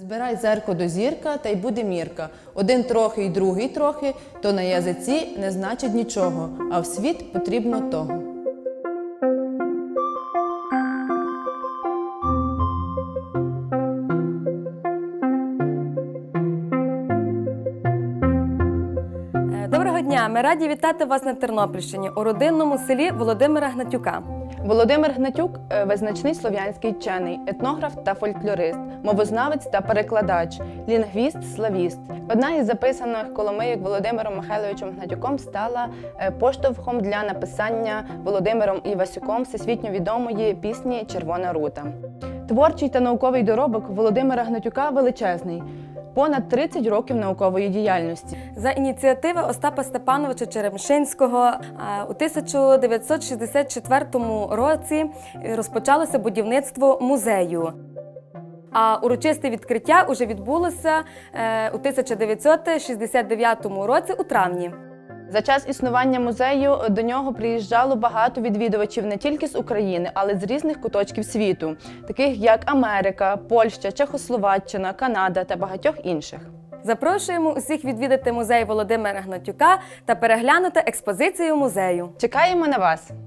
Збирай зерко до зірка, та й буде мірка. Один трохи й другий трохи, то на язиці не значить нічого, а в світ потрібно того. Е, Доброго дня! Ми раді вітати вас на Тернопільщині у родинному селі Володимира Гнатюка. Володимир Гнатюк е, визначний слов'янський вчений, етнограф та фольклорист, мовознавець та перекладач, лінгвіст, славіст. Одна із записаних коломийок Володимиром Михайловичем Гнатюком стала е, поштовхом для написання Володимиром Івасюком всесвітньо відомої пісні Червона рута. Творчий та науковий доробок Володимира Гнатюка величезний. Понад 30 років наукової діяльності. За ініціативи Остапа Степановича Черемшинського е, у 1964 році розпочалося будівництво музею. А урочисте відкриття уже відбулося е, у 1969 році у травні. За час існування музею до нього приїжджало багато відвідувачів не тільки з України, але й з різних куточків світу, таких як Америка, Польща, Чехословаччина, Канада та багатьох інших. Запрошуємо усіх відвідати музей Володимира Гнатюка та переглянути експозицію музею. Чекаємо на вас!